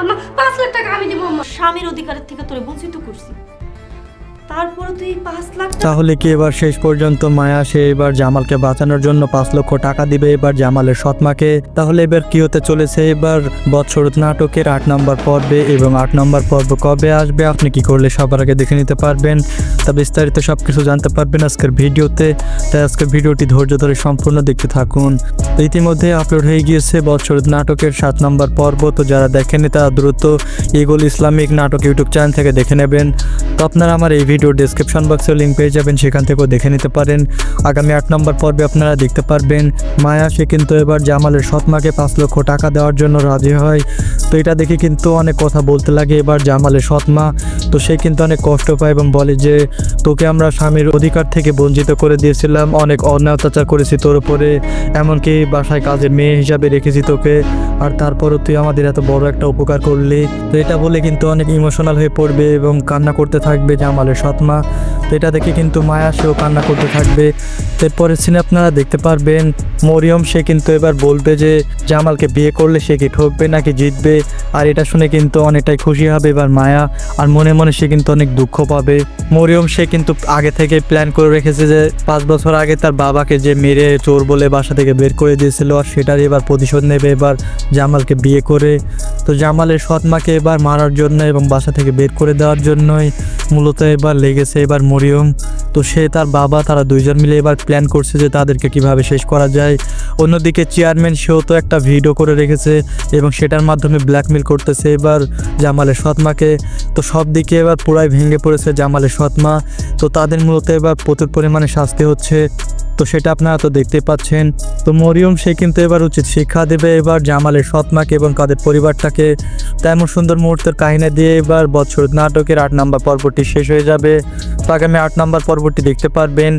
আম্মা পাঁচ লাখ টাকা আমি দেবো আমার স্বামীর অধিকারের থেকে তোরে বঞ্চিত করছি। তুই পাঁচ লাখ তাহলে কি এবার শেষ পর্যন্ত মায়া সে এবার জামালকে বাঁচানোর জন্য পাঁচ লক্ষ টাকা দিবে এবার জামালের সৎমাকে? তাহলে এবার কি হতে চলেছে এবার? বৎসর নাটকের আট নম্বর পর্বে এবং আট নম্বর পর্ব কবে আসবে? আপনি কি করলে সবার আগে দেখে নিতে পারবেন। তা বিস্তারিত সব কিছু জানতে পারবেন আজকের ভিডিওতে। তাই আজকের ভিডিওটি ধৈর্য ধরে সম্পূর্ণ দেখতে থাকুন। ইতিমধ্যে আপলোড হয়ে গিয়েছে বৎসর নাটকের সাত নম্বর পর্ব। তো যারা দেখেনি তারা দ্রুত ইগল ইসলামিক নাটক ইউটিউব চ্যানেল থেকে দেখে নেবেন। তো আপনারা আমার এই ভিডিও ডিসক্রিপশন বক্সে লিঙ্ক পেয়ে যাবেন, সেখান থেকেও দেখে নিতে পারেন। আগামী আট নম্বর পর্বে আপনারা দেখতে পারবেন, মায়া সে কিন্তু এবার জামালের সৎমাকে পাঁচ লক্ষ টাকা দেওয়ার জন্য রাজি হয়। এটা দেখে কিন্তু অনেক কথা বলতে লাগে। এবার জামালের সৎমা, তো সে কিন্তু অনেক কষ্ট পায় এবং বলে যে, তোকে আমরা স্বামীর অধিকার থেকে বঞ্চিত করে দিয়েছিলাম, অনেক অন্যায় অত্যাচার করেছি তোর উপরে, এমনকি বাসায় কাজের মেয়ে হিসাবে রেখেছি তোকে, আর তারপরও তুই আমাদের এত বড় একটা উপকার করলি। তো এটা বলে কিন্তু অনেক ইমোশনাল হয়ে পড়বে এবং কান্না করতে থাকবে জামালের সৎমা। তো এটা দেখে কিন্তু মায়া সেও কান্না করতে থাকবে। এরপরে সিনে আপনারা দেখতে পারবেন, মরিয়ম সে কিন্তু এবার বলবে যে, জামালকে বিয়ে করলে সে কি ঠকবে নাকি জিতবে? আর এটা শুনে কিন্তু অনেকটাই খুশি হবে এবার মায়া। আর মনে মনে সে কিন্তু অনেক দুঃখ পাবে। মরিয়ম, সে কিন্তু আগে থেকে প্ল্যান করে রেখেছে যে পাঁচ বছর আগে তার বাবাকে যে মেরে চোর বলে বাসা থেকে বের করে দিয়েছিল আর সেটার এবার প্রতিশোধ নেবে এবার জামালকে বিয়ে করে। তো জামালের সৎমাকে এবার মারার জন্য এবং বাসা থেকে বের করে দেওয়ার জন্যই মূলত এবার লেগেছে এবার মরিয়ম। তো সে তার বাবা, তারা দুইজন মিলে এবার প্ল্যান করছে যে তাদেরকে কীভাবে শেষ করা যায়। অন্যদিকে চেয়ারম্যান সেও তো একটা ভিডিও করে রেখেছে এবং সেটার মাধ্যমে ব্ল্যাকমেল করতেছে, এবার জামালের সৎমাকে। তো সব দিকে এবার পুরাই ভেঙে পড়েছে জামালের সৎমা। তো তাদের মূলত এবার প্রচুর পরিমাণে শাস্তি হচ্ছে। তো সেটা আপনারা তো দেখতে পাচ্ছেন। তো মরিয়ম, সে কিন্তু এবার উচিত শিক্ষা দেবে এবার জামালের সৎমাকে এবং তাদের পরিবারটাকে। তেমন সুন্দর মুহূর্তের কাহিনী দিয়ে এবার বছর নাটকের আট নম্বর পর্বটি শেষ হয়ে যাবে। তো আগামী আট নম্বর পর্বটি দেখতে পারবেন।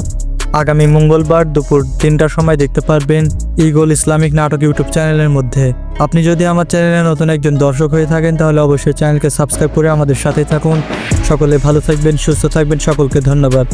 আগামী মঙ্গলবার দুপুর তিনটার সময় দেখতে পারবেন ইগল ইসলামিক নাটক ইউটিউব চ্যানেলের মধ্যে। আপনি যদি আমার চ্যানেলে নতুন একজন দর্শক হয়ে থাকেন, তাহলে অবশ্যই চ্যানেলকে সাবস্ক্রাইব করে আমাদের সাথে থাকুন। সকলে ভালো থাকবেন, সুস্থ থাকবেন, সকলকে ধন্যবাদ।